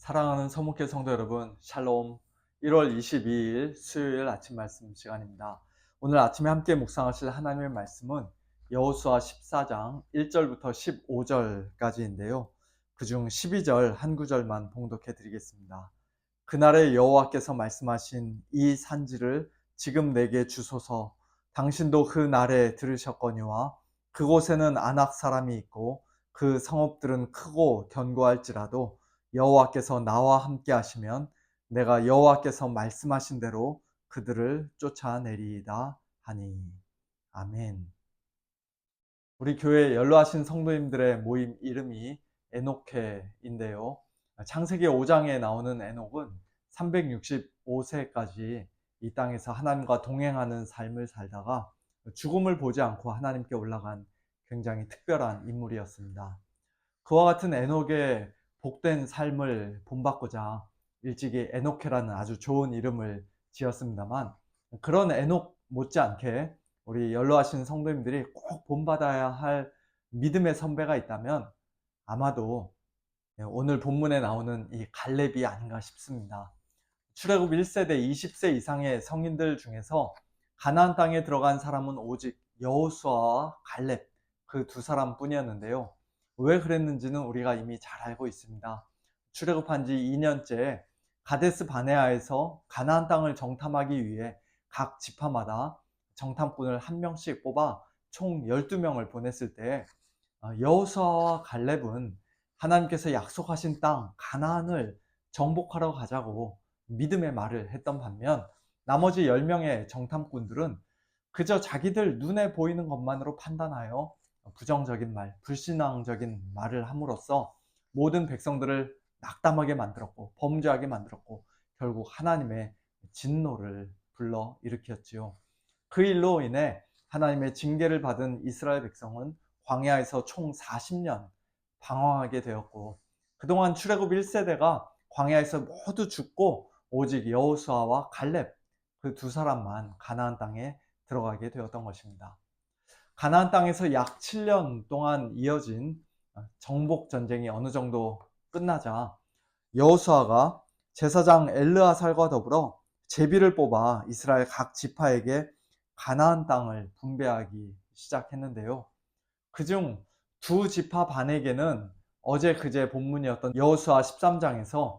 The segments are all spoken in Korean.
사랑하는 서목회 성도 여러분, 샬롬. 1월 22일 수요일 아침 말씀 시간입니다. 오늘 아침에 함께 묵상하실 하나님의 말씀은 여호수아 14장 1절부터 15절까지인데요. 그중 12절 한 구절만 봉독해 드리겠습니다. 그날에 여호와께서 말씀하신 이 산지를 지금 내게 주소서 당신도 그 날에 들으셨거니와 그곳에는 안악 사람이 있고 그 성읍들은 크고 견고할지라도 여호와께서 나와 함께 하시면 내가 여호와께서 말씀하신 대로 그들을 쫓아내리이다 하니 아멘. 우리 교회 연로하신 성도님들의 모임 이름이 에노케인데요. 창세기 5장에 나오는 에녹은 365세까지 이 땅에서 하나님과 동행하는 삶을 살다가 죽음을 보지 않고 하나님께 올라간 굉장히 특별한 인물이었습니다. 그와 같은 에녹의 복된 삶을 본받고자 일찍이 에녹해라는 아주 좋은 이름을 지었습니다만 그런 에녹 못지않게 우리 연로하신 성도님들이 꼭 본받아야 할 믿음의 선배가 있다면 아마도 오늘 본문에 나오는 이 갈렙이 아닌가 싶습니다. 출애굽 1세대 20세 이상의 성인들 중에서 가나안 땅에 들어간 사람은 오직 여호수아와 갈렙 그 두 사람뿐이었는데요. 왜 그랬는지는 우리가 이미 잘 알고 있습니다. 출애굽한 지 2년째 가데스 바네아에서 가나안 땅을 정탐하기 위해 각 지파마다 정탐꾼을 한 명씩 뽑아 총 12명을 보냈을 때 어, 여호수아와 갈렙은 하나님께서 약속하신 땅 가나안을 정복하러 가자고 믿음의 말을 했던 반면 나머지 10명의 정탐꾼들은 그저 자기들 눈에 보이는 것만으로 판단하여 부정적인 말, 불신앙적인 말을 함으로써 모든 백성들을 낙담하게 만들었고 범죄하게 만들었고 결국 하나님의 진노를 불러 일으켰지요. 그 일로 인해 하나님의 징계를 받은 이스라엘 백성은 광야에서 총 40년 방황하게 되었고 그동안 출애굽 1세대가 광야에서 모두 죽고 오직 여호수아와 갈렙 그 두 사람만 가나안 땅에 들어가게 되었던 것입니다. 가나안 땅에서 약 7년 동안 이어진 정복 전쟁이 어느 정도 끝나자 여호수아가 제사장 엘르아살과 더불어 제비를 뽑아 이스라엘 각 지파에게 가나안 땅을 분배하기 시작했는데요. 그중 두 지파 반에게는 어제 그제 본문이었던 여호수아 13장에서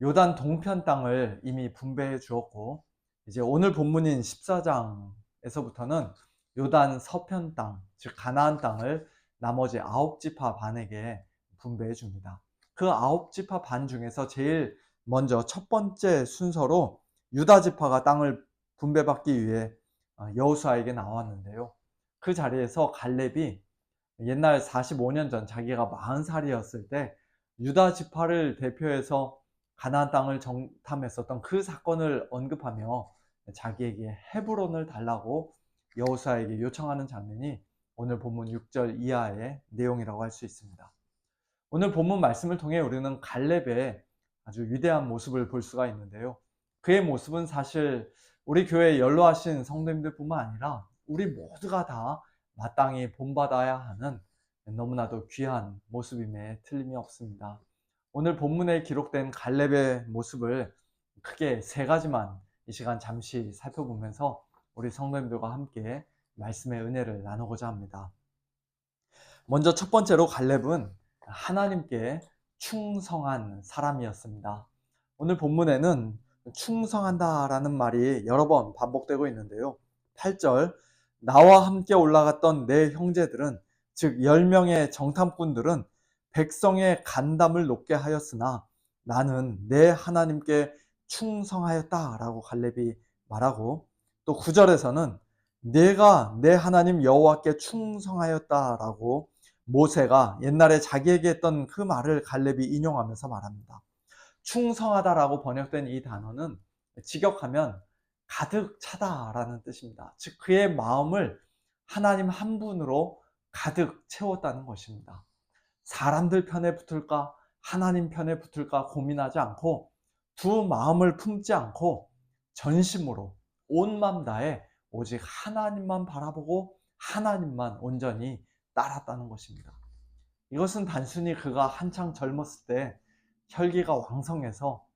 요단 동편 땅을 이미 분배해 주었고 이제 오늘 본문인 14장에서부터는 요단 서편 땅, 즉 가나안 땅을 나머지 아홉 지파 반에게 분배해 줍니다. 그 아홉 지파 반 중에서 제일 먼저 첫 번째 순서로 유다 지파가 땅을 분배받기 위해 어, 여호수아에게 나왔는데요. 그 자리에서 갈렙이 옛날 45년 전 자기가 40살이었을 때 유다 지파를 대표해서 가나안 땅을 정탐했었던 그 사건을 언급하며 자기에게 헤브론을 달라고 여호수아에게 요청하는 장면이 오늘 본문 6절 이하의 내용이라고 할 수 있습니다. 오늘 본문 말씀을 통해 우리는 갈렙의 아주 위대한 모습을 볼 수가 있는데요. 그의 모습은 사실 우리 교회에 연로하신 성도님들뿐만 아니라 우리 모두가 다 마땅히 본받아야 하는 너무나도 귀한 모습임에 틀림이 없습니다. 오늘 본문에 기록된 갈렙의 모습을 크게 세 가지만 이 시간 잠시 살펴보면서 우리 성도님들과 함께 말씀의 은혜를 나누고자 합니다. 먼저 첫 번째로 갈렙은 하나님께 충성한 사람이었습니다. 오늘 본문에는 충성한다라는 말이 여러 번 반복되고 있는데요. 8절 나와 함께 올라갔던 내 형제들은 즉 10명의 정탐꾼들은 백성의 간담을 높게 하였으나 나는 내 하나님께 충성하였다라고 갈렙이 말하고 또 9절에서는 내가 내 하나님 여호와께 충성하였다라고 모세가 옛날에 자기에게 했던 그 말을 갈렙이 인용하면서 말합니다. 충성하다라고 번역된 이 단어는 직역하면 가득 차다라는 뜻입니다. 즉 그의 마음을 하나님 한 분으로 가득 채웠다는 것입니다. 사람들 편에 붙을까 하나님 편에 붙을까 고민하지 않고 두 마음을 품지 않고 전심으로 온맘 다해 오직 하나님만 바라보고 하나님만 온전히 따랐다는 것입니다. 이것은 단순히 그가 한창 젊었을 때 혈기가 왕성해서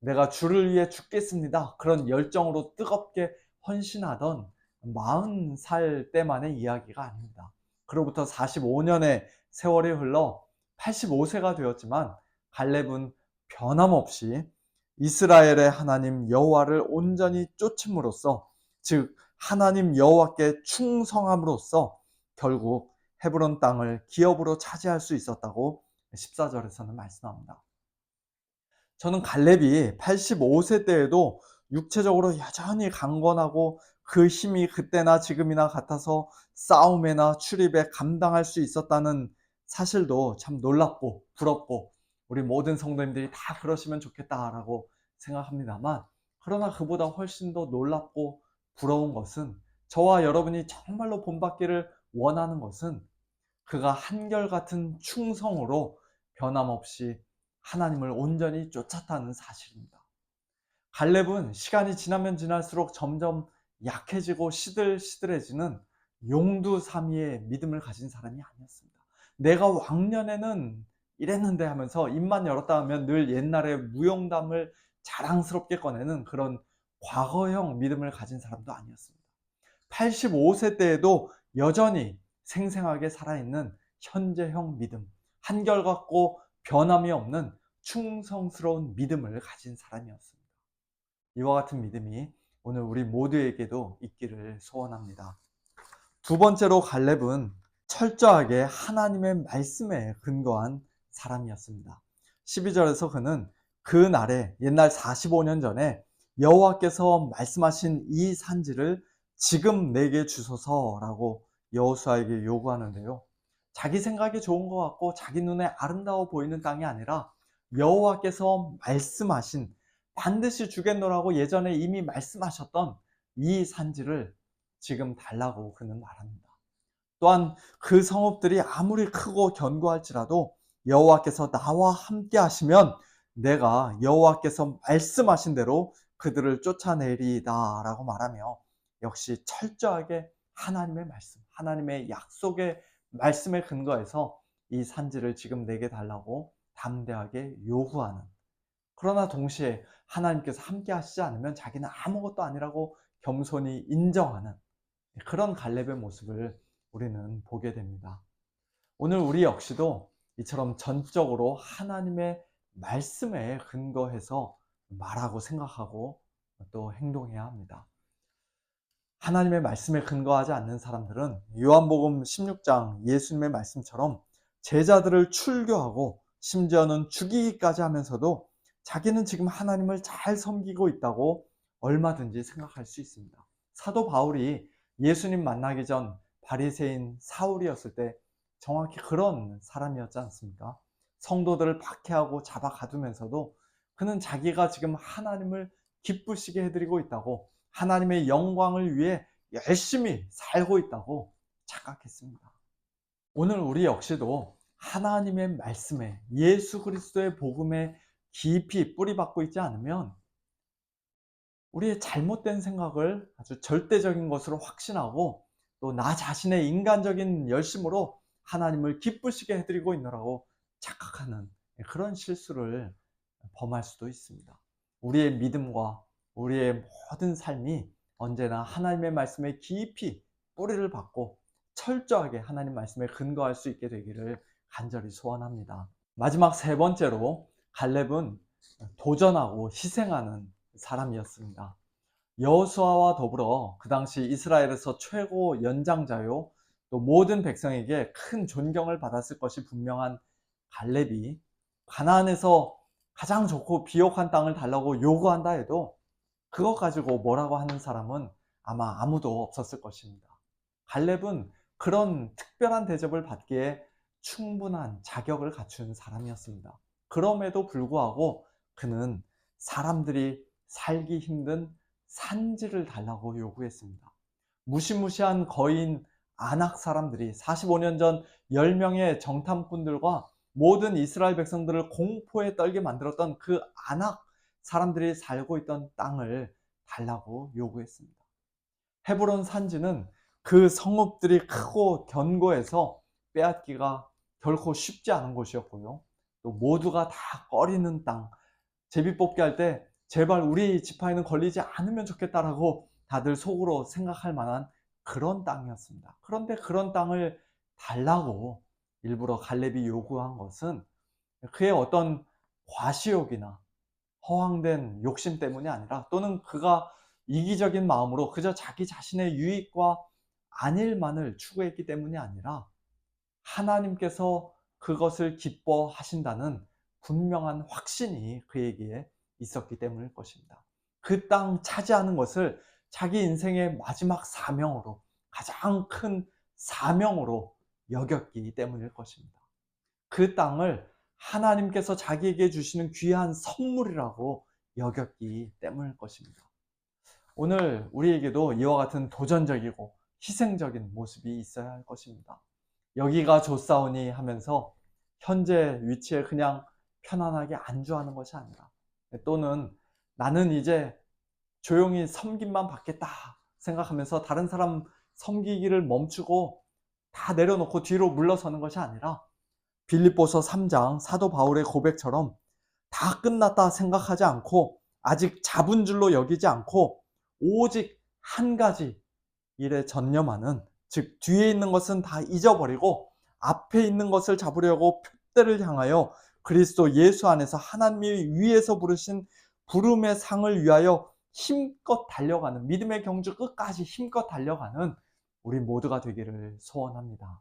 내가 주를 위해 죽겠습니다. 그런 열정으로 뜨겁게 헌신하던 40살 때만의 이야기가 아닙니다. 그로부터 45년의 세월이 흘러 85세가 되었지만 갈렙은 변함없이 이스라엘의 하나님 여호와를 온전히 쫓음으로써 즉 하나님 여호와께 충성함으로써 결국 헤브론 땅을 기업으로 차지할 수 있었다고 14절에서는 말씀합니다. 저는 갈렙이 85세 때에도 육체적으로 여전히 강건하고 그 힘이 그때나 지금이나 같아서 싸움에나 출입에 감당할 수 있었다는 사실도 참 놀랍고 부럽고 우리 모든 성도님들이 다 그러시면 좋겠다라고 생각합니다만 그러나 그보다 훨씬 더 놀랍고 부러운 것은 저와 여러분이 정말로 본받기를 원하는 것은 그가 한결같은 충성으로 변함없이 하나님을 온전히 쫓았다는 사실입니다. 갈렙은 시간이 지나면 지날수록 점점 약해지고 시들시들해지는 용두사미의 믿음을 가진 사람이 아니었습니다. 내가 왕년에는 이랬는데 하면서 입만 열었다 하면 늘 옛날의 무용담을 자랑스럽게 꺼내는 그런 과거형 믿음을 가진 사람도 아니었습니다. 85세 때에도 여전히 생생하게 살아있는 현재형 믿음, 한결같고 변함이 없는 충성스러운 믿음을 가진 사람이었습니다. 이와 같은 믿음이 오늘 우리 모두에게도 있기를 소원합니다. 두 번째로 갈렙은 철저하게 하나님의 말씀에 근거한 사람이었습니다. 12절에서 그는 그 날에 옛날 45년 전에 여호와께서 말씀하신 이 산지를 지금 내게 주소서라고 여호수아에게 요구하는데요. 자기 생각이 좋은 것 같고 자기 눈에 아름다워 보이는 땅이 아니라 여호와께서 말씀하신 반드시 주겠노라고 예전에 이미 말씀하셨던 이 산지를 지금 달라고 그는 말합니다. 또한 그 성읍들이 아무리 크고 견고할지라도 여호와께서 나와 함께 하시면 내가 여호와께서 말씀하신 대로 그들을 쫓아내리다라고 말하며 역시 철저하게 하나님의 말씀, 하나님의 약속의 말씀에 근거해서 이 산지를 지금 내게 달라고 담대하게 요구하는 그러나 동시에 하나님께서 함께 하시지 않으면 자기는 아무것도 아니라고 겸손히 인정하는 그런 갈렙의 모습을 우리는 보게 됩니다. 오늘 우리 역시도 이처럼 전적으로 하나님의 말씀에 근거해서 말하고 생각하고 또 행동해야 합니다. 하나님의 말씀에 근거하지 않는 사람들은 요한복음 16장 예수님의 말씀처럼 제자들을 출교하고 심지어는 죽이기까지 하면서도 자기는 지금 하나님을 잘 섬기고 있다고 얼마든지 생각할 수 있습니다. 사도 바울이 예수님 만나기 전 바리새인 사울이었을 때 정확히 그런 사람이었지 않습니까? 성도들을 박해하고 잡아 가두면서도 그는 자기가 지금 하나님을 기쁘시게 해드리고 있다고 하나님의 영광을 위해 열심히 살고 있다고 착각했습니다. 오늘 우리 역시도 하나님의 말씀에 예수 그리스도의 복음에 깊이 뿌리박고 있지 않으면 우리의 잘못된 생각을 아주 절대적인 것으로 확신하고 또 나 자신의 인간적인 열심으로 하나님을 기쁘시게 해드리고 있노라고 착각하는 그런 실수를 범할 수도 있습니다. 우리의 믿음과 우리의 모든 삶이 언제나 하나님의 말씀에 깊이 뿌리를 받고 철저하게 하나님 말씀에 근거할 수 있게 되기를 간절히 소원합니다. 마지막 세 번째로 갈렙은 도전하고 희생하는 사람이었습니다. 여호수아와 더불어 그 당시 이스라엘에서 최고 연장자요 또 모든 백성에게 큰 존경을 받았을 것이 분명한 갈렙이 가나안에서 가장 좋고 비옥한 땅을 달라고 요구한다 해도 그것 가지고 뭐라고 하는 사람은 아마 아무도 없었을 것입니다. 갈렙은 그런 특별한 대접을 받기에 충분한 자격을 갖춘 사람이었습니다. 그럼에도 불구하고 그는 사람들이 살기 힘든 산지를 달라고 요구했습니다. 무시무시한 거인 안악 사람들이 45년 전 10명의 정탐꾼들과 모든 이스라엘 백성들을 공포에 떨게 만들었던 그 안악 사람들이 살고 있던 땅을 달라고 요구했습니다. 헤브론 산지는 그 성읍들이 크고 견고해서 빼앗기가 결코 쉽지 않은 곳이었고요. 또 모두가 다 꺼리는 땅, 제비 뽑기 할 때 제발 우리 지파에는 걸리지 않으면 좋겠다라고 다들 속으로 생각할 만한 그런 땅이었습니다. 그런데 그런 땅을 달라고 일부러 갈렙이 요구한 것은 그의 어떤 과시욕이나 허황된 욕심 때문이 아니라 또는 그가 이기적인 마음으로 그저 자기 자신의 유익과 안일만을 추구했기 때문이 아니라 하나님께서 그것을 기뻐하신다는 분명한 확신이 그에게 있었기 때문일 것입니다. 그 땅 차지하는 것을 자기 인생의 마지막 사명으로 가장 큰 사명으로 여겼기 때문일 것입니다. 그 땅을 하나님께서 자기에게 주시는 귀한 선물이라고 여겼기 때문일 것입니다. 오늘 우리에게도 이와 같은 도전적이고 희생적인 모습이 있어야 할 것입니다. 여기가 좋사오니 하면서 현재 위치에 그냥 편안하게 안주하는 것이 아니라 또는 나는 이제 조용히 섬김만 받겠다 생각하면서 다른 사람 섬기기를 멈추고 다 내려놓고 뒤로 물러서는 것이 아니라 빌립보서 3장 사도 바울의 고백처럼 다 끝났다 생각하지 않고 아직 잡은 줄로 여기지 않고 오직 한 가지 일에 전념하는 즉 뒤에 있는 것은 다 잊어버리고 앞에 있는 것을 잡으려고 표대를 향하여 그리스도 예수 안에서 하나님이 위에서 부르신 부름의 상을 위하여 힘껏 달려가는 믿음의 경주 끝까지 힘껏 달려가는 우리 모두가 되기를 소원합니다.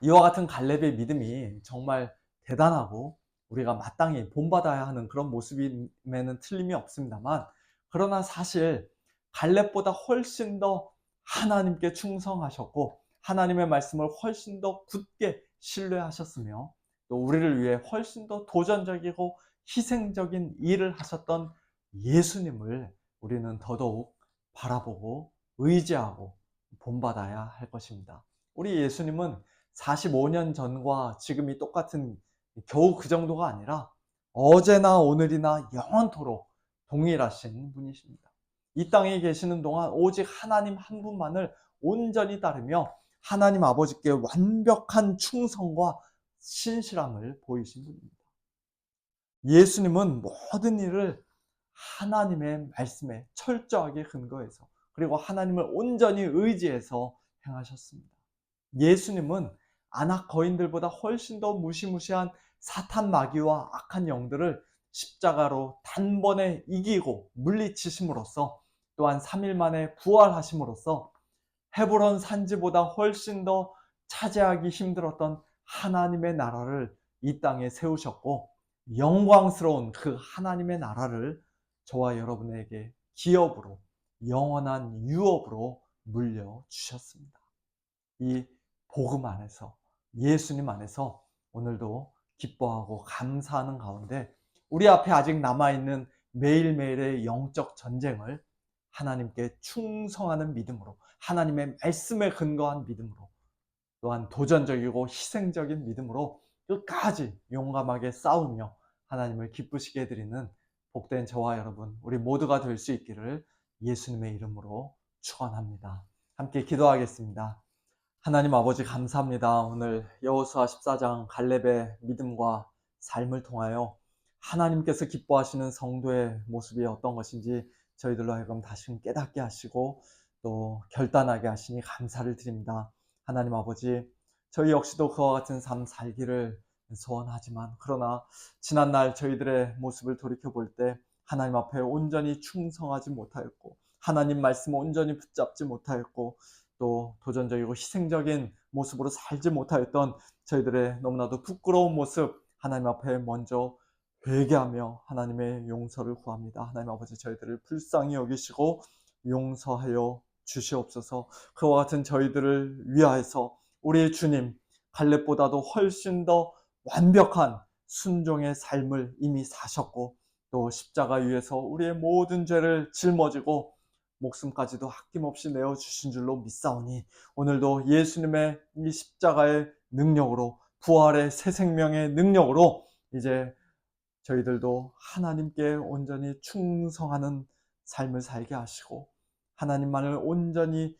이와 같은 갈렙의 믿음이 정말 대단하고 우리가 마땅히 본받아야 하는 그런 모습임에는 틀림이 없습니다만 그러나 사실 갈렙보다 훨씬 더 하나님께 충성하셨고 하나님의 말씀을 훨씬 더 굳게 신뢰하셨으며 또 우리를 위해 훨씬 더 도전적이고 희생적인 일을 하셨던 예수님을 우리는 더더욱 바라보고 의지하고 본받아야 할 것입니다. 우리 예수님은 45년 전과 지금이 똑같은 겨우 그 정도가 아니라 어제나 오늘이나 영원토록 동일하신 분이십니다. 이 땅에 계시는 동안 오직 하나님 한 분만을 온전히 따르며 하나님 아버지께 완벽한 충성과 신실함을 보이신 분입니다. 예수님은 모든 일을 하나님의 말씀에 철저하게 근거해서 그리고 하나님을 온전히 의지해서 행하셨습니다. 예수님은 안악 거인들보다 훨씬 더 무시무시한 사탄 마귀와 악한 영들을 십자가로 단번에 이기고 물리치심으로써 또한 3일 만에 부활하심으로써 헤브론 산지보다 훨씬 더 차지하기 힘들었던 하나님의 나라를 이 땅에 세우셨고 영광스러운 그 하나님의 나라를 저와 여러분에게 기업으로 영원한 유업으로 물려 주셨습니다. 이 복음 안에서 예수님 안에서 오늘도 기뻐하고 감사하는 가운데 우리 앞에 아직 남아있는 매일매일의 영적 전쟁을 하나님께 충성하는 믿음으로 하나님의 말씀에 근거한 믿음으로 또한 도전적이고 희생적인 믿음으로 끝까지 용감하게 싸우며 하나님을 기쁘시게 해드리는 복된 저와 여러분 우리 모두가 될 수 있기를 예수님의 이름으로 축원합니다. 함께 기도하겠습니다. 하나님 아버지 감사합니다. 오늘 여호수아 14장 갈렙의 믿음과 삶을 통하여 하나님께서 기뻐하시는 성도의 모습이 어떤 것인지 저희들로 하여금 다시금 깨닫게 하시고 또 결단하게 하시니 감사를 드립니다. 하나님 아버지 저희 역시도 그와 같은 삶 살기를 소원하지만 그러나 지난날 저희들의 모습을 돌이켜 볼 때 하나님 앞에 온전히 충성하지 못하였고 하나님 말씀 온전히 붙잡지 못하였고 또 도전적이고 희생적인 모습으로 살지 못하였던 저희들의 너무나도 부끄러운 모습 하나님 앞에 먼저 회개하며 하나님의 용서를 구합니다. 하나님 아버지 저희들을 불쌍히 여기시고 용서하여 주시옵소서. 그와 같은 저희들을 위하여서 우리 주님 갈렙보다도 훨씬 더 완벽한 순종의 삶을 이미 사셨고 또 십자가 위에서 우리의 모든 죄를 짊어지고 목숨까지도 아낌없이 내어 주신 줄로 믿사오니 오늘도 예수님의 이 십자가의 능력으로 부활의 새 생명의 능력으로 이제 저희들도 하나님께 온전히 충성하는 삶을 살게 하시고 하나님만을 온전히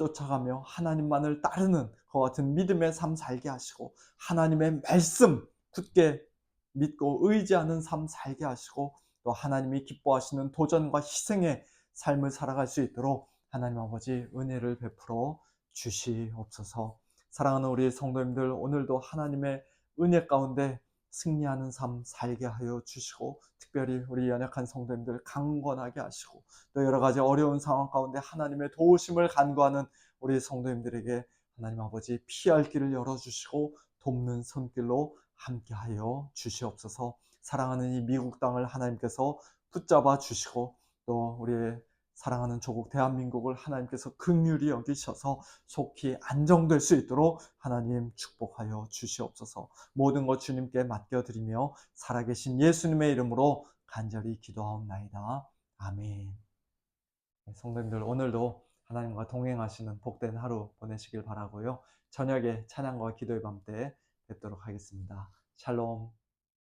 쫓아가며 하나님만을 따르는 그와 같은 믿음의 삶 살게 하시고 하나님의 말씀 굳게 믿고 의지하는 삶 살게 하시고 또 하나님이 기뻐하시는 도전과 희생의 삶을 살아갈 수 있도록 하나님 아버지 은혜를 베풀어 주시옵소서. 사랑하는 우리 성도님들 오늘도 하나님의 은혜 가운데 승리하는 삶 살게 하여 주시고 특별히 우리 연약한 성도님들 강건하게 하시고 또 여러 가지 어려운 상황 가운데 하나님의 도우심을 간구하는 우리 성도님들에게 하나님 아버지 피할 길을 열어주시고 돕는 손길로 함께하여 주시옵소서. 사랑하는 이 미국 땅을 하나님께서 붙잡아 주시고 또 우리의 사랑하는 조국 대한민국을 하나님께서 긍휼히 여기셔서 속히 안정될 수 있도록 하나님 축복하여 주시옵소서. 모든 것 주님께 맡겨드리며 살아계신 예수님의 이름으로 간절히 기도하옵나이다. 아멘. 네, 성도님들 오늘도 하나님과 동행하시는 복된 하루 보내시길 바라고요. 저녁에 찬양과 기도의 밤때 뵙도록 하겠습니다. 샬롬.